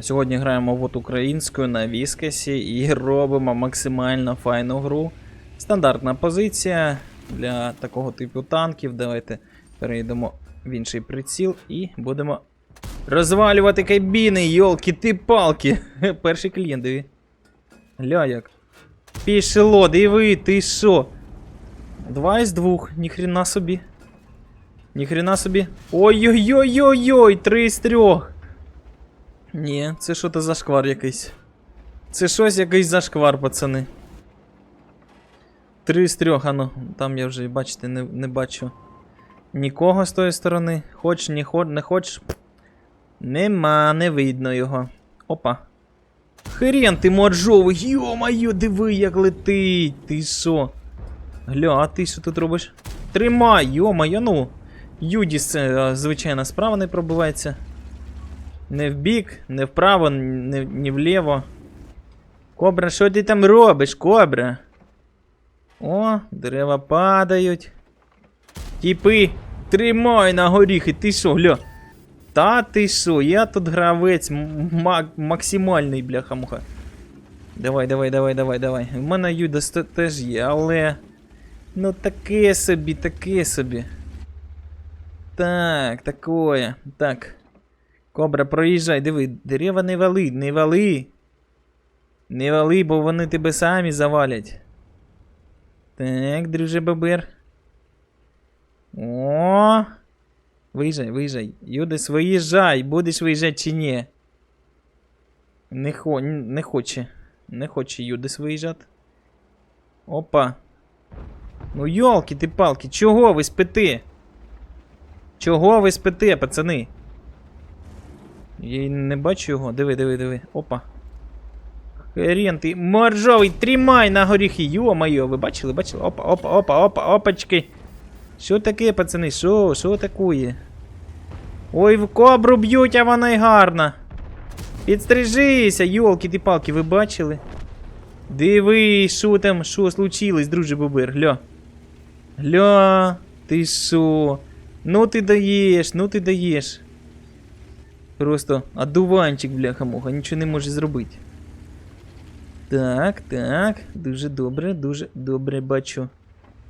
Сьогодні граємо вот українською на Віскасі і робимо максимально файну гру. Стандартна позиція для такого типу танків. Давайте перейдемо в інший приціл і будемо розвалювати кабіни, йолки ти палки. Перший клієнт, диви. Гля як. Пішло, диви, ти що? Два із двох, ніхрена собі. Ніхрена собі. Ой-ой-ой-ой-ой, три з трьох. Ні, це що то за шквар якийсь. Це щось якийсь зашквар, пацани. Три з трьох, ану, там я вже, бачите, не, не бачу нікого з тої сторони. Хоч, не, хоч, не хоч. Нема, не видно його. Опа. Хрен ти моржовий, йо-моє, диви, як летить. Ти що? Гля, а ти що тут робиш? Тримай, йо-моє, ну. Юдіс, е, звичайно, справа не пробивається. Не в бік, не вправо, не, не вліво. Кобра, що ти там робиш, кобра? О, дерева падають. Тіпи, тримай на горіхи, ти що, гля? Та ти що, я тут гравець м- ма- максимальний, бляха-муха. Давай, давай, давай, давай, давай. У мене Юдас те- теж є, але. Ну таке собі, таке собі. Так, такое. Так. Кобра, проїжджай, диви, дерева не вали, не вали. Не вали, бо вони тебе самі завалять. Так, друже бобер. О! Виїжджай, виїжджай. Юдис, виїжджай, будеш виїжджати чи ні? Не, хо, не хоче. Не хоче Юдис виїжджати. Опа. Ну йолки ти палки, чого ви спите? Чого ви спите, пацани? Я не бачу його. Диви, диви, диви. Опа. Хрен ти. Моржовий, тримай на горіхи. Йо-моє, ви бачили, бачили? Опа, опа, опа, опа, опачки. Що таке, пацани? Що? Що такує? Ой, в кобру б'ють, а вона й гарна. Підстрижися, йолки ти палки, ви бачили? Диви, що там, що случилось, друже Бобер, гля. Гля, ти що? Ну ти даєш, ну ти даєш. Просто одуванчик, бляха-муха, нічого не може зробити. Так, так, дуже добре, дуже добре бачу.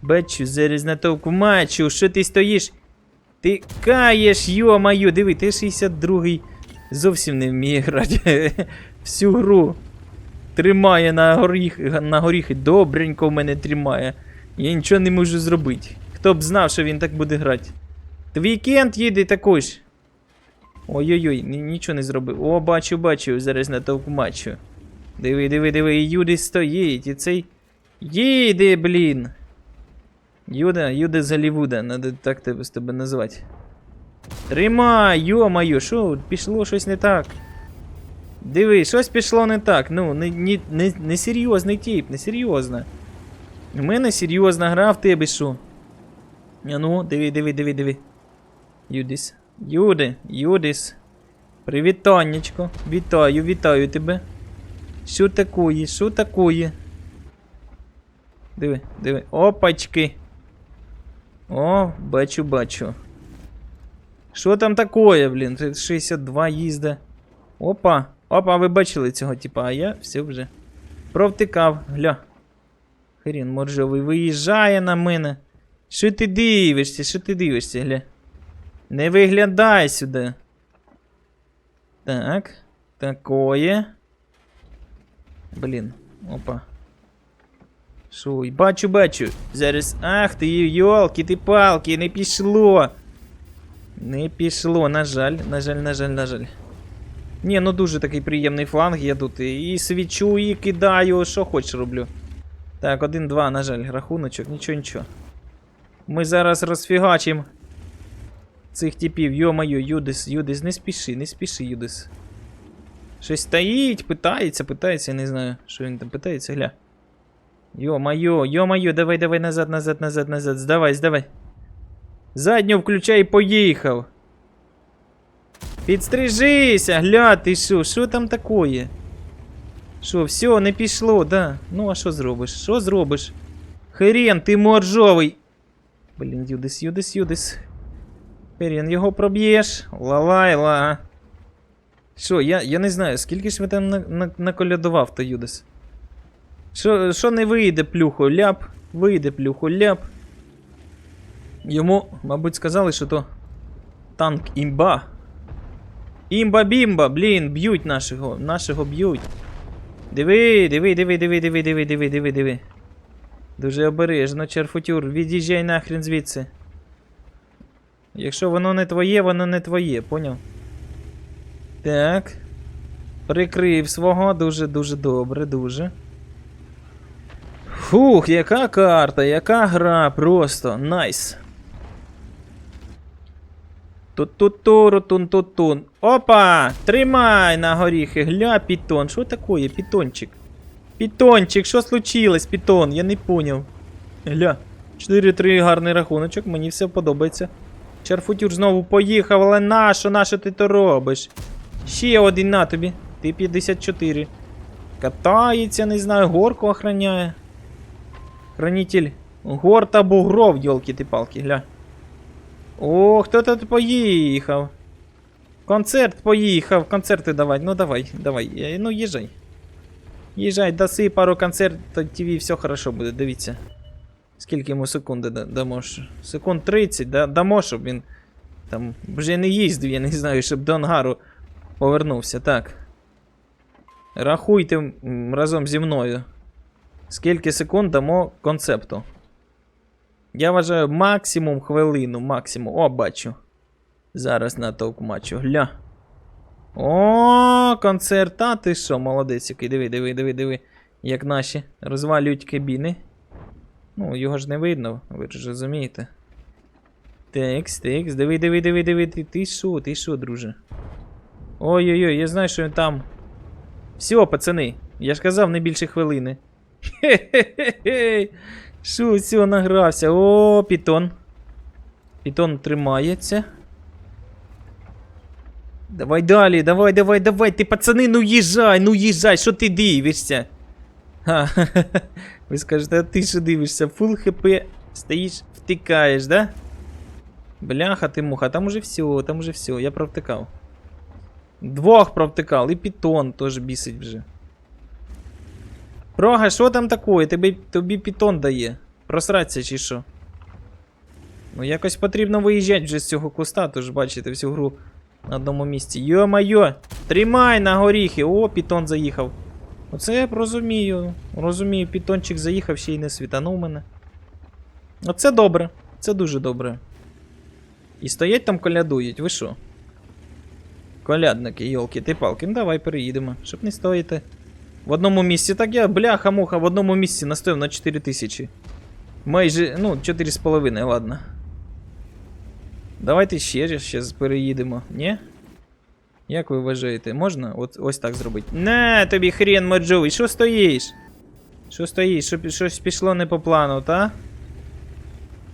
Бачу, зараз натовку мачу, що ти стоїш? Ти каєш, йо-маю, диви, ти 62-й зовсім не вміє грати. Всю гру. Тримає на, горіх, на горіхи, добренько в мене тримає. Я нічого не можу зробити. Хто б знав, що він так буде грати. Твій кент їде також. Ой-ой-ой, нічого не зробив. О, бачу, бачу, зараз натовку мачу. Диви, диви, диви, і Юди стоїть, і цей. Їде, блін. Юда, Юда з Голлівуда, надо так тебе з тебе назвати. Тримай, йо-моє, що, пішло щось не так. Диви, щось пішло не так. Ну, не, не, не, не серйозний тип, не серйозно. У мене серйозна гра в тебе що? А ну, диви, диви, диви, диви. Юдіс. Юди, Юдіс. Привітаннячко. Вітаю, вітаю тебе. Що такое? Що такое? Диви, диви. Опачки. О, бачу, бачу. Що там такое, блін? 62 їзда. Опа. Опа, ви бачили цього типа, а я все вже. Провтикав, гля. Хрін моржовий виїжджає на мене. Що ти дивишся? Що ти дивишся, гля? Не виглядай сюди. Так. Такое. Блін, опа. Шо, й бачу, бачу. Зараз. Ах ти, йолки, ти палки, не пішло. Не пішло, на жаль, на жаль, на жаль, на жаль. Ні, ну дуже такий приємний фланг я тут. І свічу, і кидаю, що хоч роблю. Так, один-два, на жаль, рахуночок, нічого, нічого. Ми зараз розфігачимо цих типів. Йо-моє, Юдис, Юдис, не спіши, не спіши, Юдис. Щось стоїть, питається, питається, я не знаю, що він там питається, гля. Йо-моє, йо-моє, давай, давай, назад, назад, назад, назад, здавай, здавай. Задню включай поїхав. Підстрижися, гля, ти що, що там такое? Що, все, не пішло, да? Ну, а що зробиш? Що зробиш? Хрен, ти моржовий. Блін, Юдис, Юдис, Юдис. Хрен, його проб'єш. Лалайла. Що, я, я не знаю, скільки ж ви там на, на, наколядував то Юдас? Що, що не вийде плюху ляп, вийде плюху ляп. Йому, мабуть, сказали, що то танк імба. Імба-бімба, блін, б'ють нашого, нашого б'ють. Диви, диви, диви, диви, диви, диви, диви, диви, диви. Дуже обережно, черфутюр, від'їжджай нахрен звідси. Якщо воно не твоє, воно не твоє, поняв? Так. Прикрив свого, дуже-дуже добре, дуже. Фух, яка карта, яка гра, просто найс. Тут-тут-туру-тун-тун-тун. Опа! Тримай на горіхи, гля, пітон. Що такое, пітончик? Пітончик, що случилось, пітон? Я не поняв. Гля. 4-3 гарний рахуночок, мені все подобається. Чарфутюр знову поїхав, але нащо, нащо ти то робиш? Ще один на тобі. Ти 54. Катається, не знаю, горку охраняє. Хранитель гор та бугров, йолки ти палки, гля. О, хто тут поїхав? Концерт поїхав, концерти давай, ну давай, давай, е, ну їжджай. Їжджай, даси пару концертів і все хорошо буде, дивіться. Скільки йому секунди дамо? Секунд 30, да, дамо, щоб він там вже не їздив, я не знаю, щоб до ангару повернувся. Так. Рахуйте разом зі мною. Скільки секунд дамо концепту. Я вважаю максимум хвилину, максимум. О, бачу. Зараз натовп матчу. Гля. О, концерт. А ти що, молодець який. Диви, диви, диви, диви. Як наші розвалюють кабіни. Ну, його ж не видно, ви ж розумієте. Текс, текс, диви, диви, диви, диви, ти, що, ти що, друже? Ой-ой-ой, я знаю, що він там. Все, пацани, я ж казав не більше хвилини. Хе-хе-хе. Що, все, награвся. О, пітон. Пітон тримається. Давай далі, давай, давай, давай, ти пацани, ну їжджай, ну їжджай, що ти дивишся? Ха, Ви скажете, а ти що дивишся? Фул хп стоїш, втикаєш, да? Бляха ти муха, там уже все, там уже все, я провтикав. Двох провтикав, і пітон теж бісить вже. Прога, що там такое? Тобі, тобі пітон дає. Просратися чи що? Ну якось потрібно виїжджати вже з цього куста, тож бачите всю гру на одному місці. Йо-майо! Тримай на горіхи! О, пітон заїхав. Оце я розумію. Розумію, пітончик заїхав ще й не світанув мене. Оце добре. Це дуже добре. І стоять там колядують, ви що? Колядники, йолки, ти палки, ну давай переїдемо, щоб не стоїти. В одному місці, так я, бляха-муха, в одному місці настояв на 4000. Майже, ну, 4,5, ладно. Давайте ще щас переїдемо, ні? Як ви вважаєте, можна от, ось так зробити? Не, тобі хрен моджовий, що стоїш? Що стоїш? Що, щось пішло не по плану, та?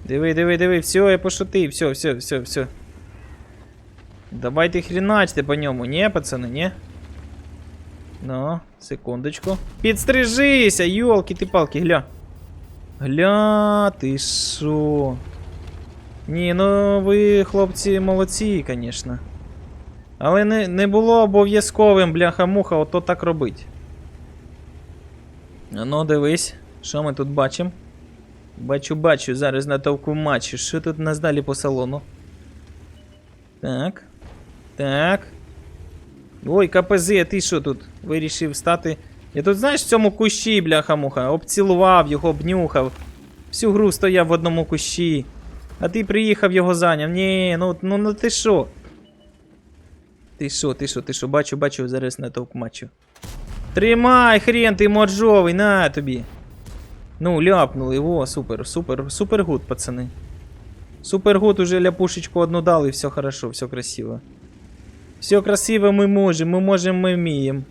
Диви, диви, диви, все, я пошутив, все, все, все, все. Давайте хреначте по ньому, ні, пацани, ні? Ну, секундочку. Підстрижися, йолки ти палки, гля. Гля, ти шо? Ні, ну ви, хлопці, молодці, звісно. Але не, не було обов'язковим, бляха-муха, ото так робить. Ну, дивись, що ми тут бачимо? Бачу, бачу, зараз на товку. Що тут нас далі по салону? Так. Так. Ой, КПЗ, а ти що тут? Вирішив стати. Я тут, знаєш, в цьому кущі, бляха-муха, обцілував його, обнюхав. Всю гру стояв в одному кущі. А ти приїхав його зайняв. Ні, ну, ну, ну ти що? Ти що, ти що, ти що, бачу, бачу, зараз на матчу. Тримай, хрен ти моржовий, на тобі. Ну, ляпнули, о, супер, супер, супер гуд, пацани. Супер гуд уже ляпушечку одну дали, все хорошо, все красиво. Все красиво ми можемо, ми можемо, ми вміємо.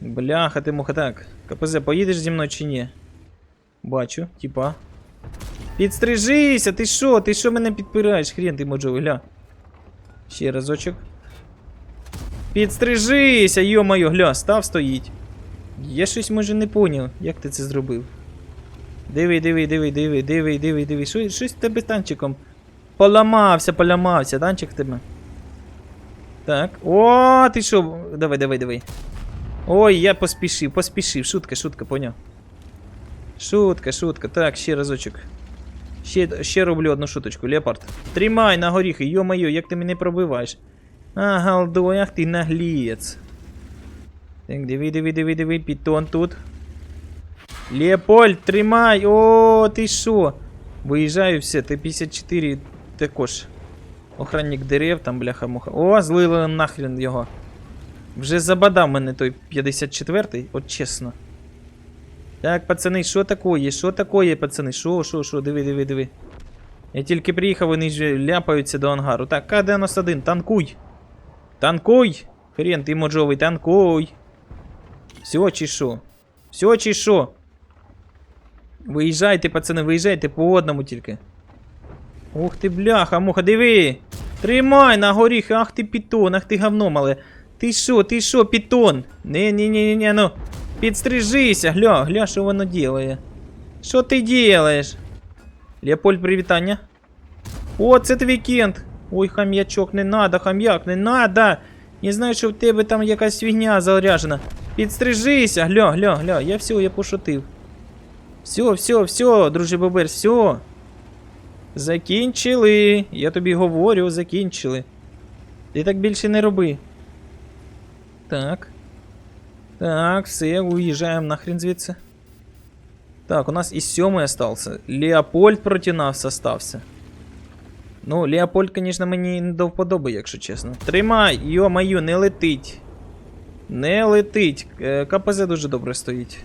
Бляха, ти муха, так. КПЗ, поїдеш зі мною чи ні? Бачу, типа. Підстрижися, ти що? Ти що мене підпираєш? Хрен ти моджовий, гля. Ще разочок. Підстрижися, йо-моє, гля, став стоїть. Я щось може не поняв, як ти це зробив. Диви, диви, диви, диви, диви, диви, диви. Що, щось в тебе з танчиком. Поламався, поламався, танчик в тебе. Так. О, ти що? Давай, давай, давай. Ой, я поспішив, поспішив. Шутка, шутка, поняв. Шутка, шутка. Так, ще разочок. Ще, ще роблю одну шуточку, Леопард. Тримай на горіхи, йо-моє, як ти мене пробиваєш. А, галдой, ах ти наглієць. Так, диви, диви, диви, диви, пітон тут. Леопольд, тримай! О, ти що? Виїжджаю все, Т-54 також. Охранник дерев, там бляха-муха. О, злили нахрен його. Вже забадав мене той 54-й, от чесно. Так, пацани, що такое? Що такое, пацани? Що, що, що, диви, диви, диви. Я тільки приїхав, вони вже ляпаються до ангару. Так, К-91, танкуй! Танкуй! Хрен ти моджовий, танкуй! Все чи? Все чи що? Пацани, виїжджайте по одному тільки. Ух ти, бляха, муха, диви! Тримай на горіхи, ах ти пітон, ах ти говно мале. Ти що, ти що, пітон? Не, не, не, не, ну. Підстрижися, гля, гля, що воно ділає. Що ти ділаєш? Леопольд, привітання. О, це твій кент. Ой, хам'ячок, не надо, хам'як, не надо. Я знаю, що в тебе там якась фігня заряжена. Підстрижися, гля, гля, гля, я все, я пошутив. Все, все, все, друже Бобер, все. Закінчили. Я тобі говорю, закінчили. Ти так більше не роби. Так. Так, все, уїжджаємо нахрен звідси. Так, у нас і сьомий остався. Леопольд проти нас остався. Ну, Леопольд, звісно, мені не до вподоби, якщо чесно. Тримай, йо-маю, не летить. Не летить. Е, КПЗ дуже добре стоїть.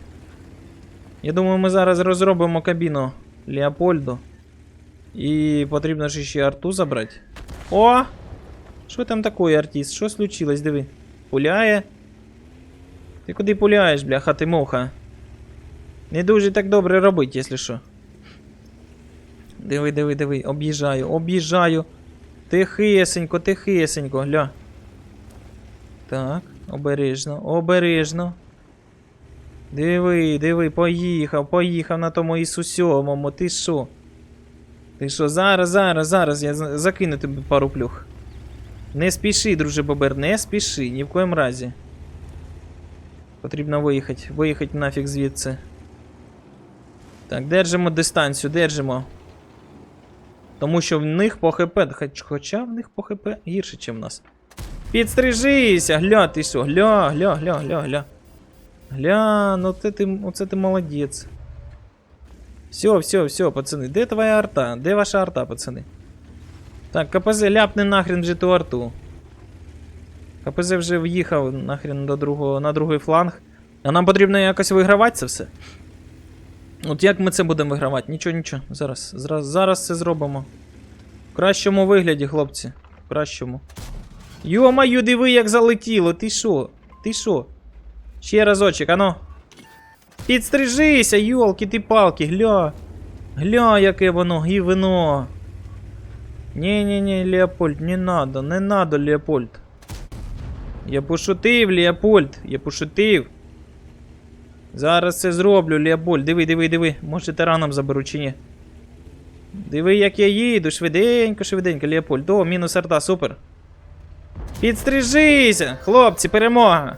Я думаю, ми зараз розробимо кабіну Леопольду. І потрібно ж ще арту забрати. О! Що там таке, артист? Що случилось, диви? Пуляє? Ти куди пуляєш, бляха, ти моха? Не дуже так добре робить, якщо що. Диви, диви, диви, об'їжджаю, об'їжджаю. Тихесенько, тихесенько, гля. Так, обережно, обережно. Диви, диви, поїхав, поїхав на тому Ісусьомому, ти що? Ти що, зараз, зараз, зараз я закину тобі пару плюх. Не спіши, друже Бобер, не спіши, ні в коєму разі. Потрібно виїхати, виїхати нафіг звідси. Так, держимо дистанцію, держимо. Тому що в них по ХП, хоч- хоча в них по ХП гірше, ніж в нас. Підстрижися, гля, ти що, гля, гля, гля, гля, гля. Гля, ну це ти, оце ти молодець. Все, все, все, пацани, де твоя арта? Де ваша арта, пацани? Так, КПЗ ляпне нахрен вже ту арту. КПЗ вже в'їхав нахрен до другого, на другий фланг. А нам потрібно якось вигравати це все. От як ми це будемо вигравати? Нічого, нічого. Зараз, зараз, зараз це зробимо. В кращому вигляді, хлопці. В кращому. Йо-маю, диви, як залетіло. Ти що? Ти що? Ще разочек, ано. Підстрижися, йолки ти палки, гля. Гля, яке воно, гівно. Не-не-не, Леопольд, не надо, не надо, Леопольд. Я пошутив, Леопольд, я пошутив. Зараз це зроблю, Леопольд. Диви, диви, диви. Може тараном заберу чи ні. Диви, як я їду, швиденько, швиденько, Ліаполь. До, мінус арта, супер. Підстрижися, хлопці, перемога.